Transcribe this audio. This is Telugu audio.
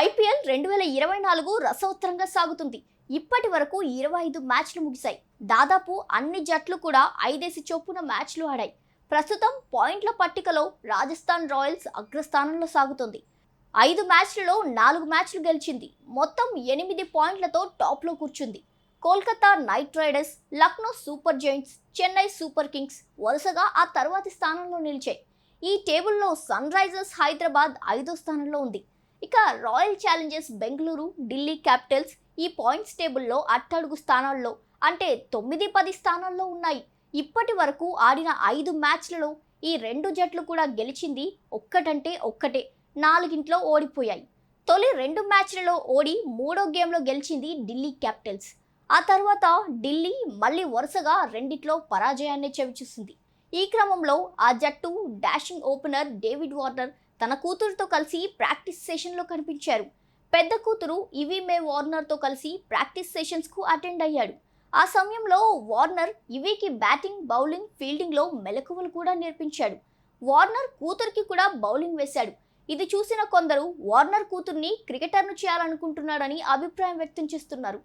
ఐపీఎల్ రెండు వేల ఇరవై నాలుగు రసోత్తరంగా సాగుతుంది. ఇప్పటి వరకు ఇరవై ఐదు మ్యాచ్లు ముగిశాయి. దాదాపు అన్ని జట్లు కూడా ఐదేసి చొప్పున మ్యాచ్లు ఆడాయి. ప్రస్తుతం పాయింట్ల పట్టికలో రాజస్థాన్ రాయల్స్ అగ్రస్థానంలో సాగుతుంది. ఐదు మ్యాచ్లలో నాలుగు మ్యాచ్లు గెలిచింది. మొత్తం ఎనిమిది పాయింట్లతో టాప్లో కూర్చుంది. Kolkata Knight Riders Lucknow Super Giants Chennai Super Kings వరుసగా ఆ తర్వాతి స్థానంలో నిలిచాయి. ఈ టేబుల్లో సన్ రైజర్స్ హైదరాబాద్ ఐదో స్థానంలో ఉంది. ఇక Royal Challengers Bengaluru Delhi Capitals ఈ పాయింట్స్ టేబుల్లో అట్టడుగు స్థానాల్లో అంటే తొమ్మిది పది స్థానాల్లో ఉన్నాయి. ఇప్పటి వరకు ఆడిన ఐదు మ్యాచ్లలో ఈ రెండు జట్లు కూడా గెలిచింది ఒక్కటంటే ఒక్కటే నాలుగింట్లో ఓడిపోయాయి. తొలి రెండు మ్యాచ్లలో ఓడి మూడో గేమ్లో గెలిచింది ఢిల్లీ క్యాపిటల్స్. ఆ తర్వాత ఢిల్లీ మళ్ళీ వరుసగా రెండిట్లో పరాజయాన్ని చవిచూసింది. ఈ క్రమంలో ఆ జట్టు డాషింగ్ ఓపెనర్ డేవిడ్ వార్నర్ తన కూతురుతో కలిసి ప్రాక్టీస్ సెషన్లో కనిపించారు. పెద్ద కూతురు ఇవి మే వార్నర్తో కలిసి ప్రాక్టీస్ సెషన్స్కు అటెండ్ అయ్యాడు. ఆ సమయంలో వార్నర్ ఇవికి బ్యాటింగ్ బౌలింగ్ ఫీల్డింగ్లో మెలకువలు కూడా నేర్పించాడు. వార్నర్ కూతురికి కూడా బౌలింగ్ వేశాడు. ఇది చూసిన కొందరు వార్నర్ కూతుర్ని క్రికెటర్ను చేయాలనుకుంటున్నాడని అభిప్రాయం వ్యక్తం చేస్తున్నారు.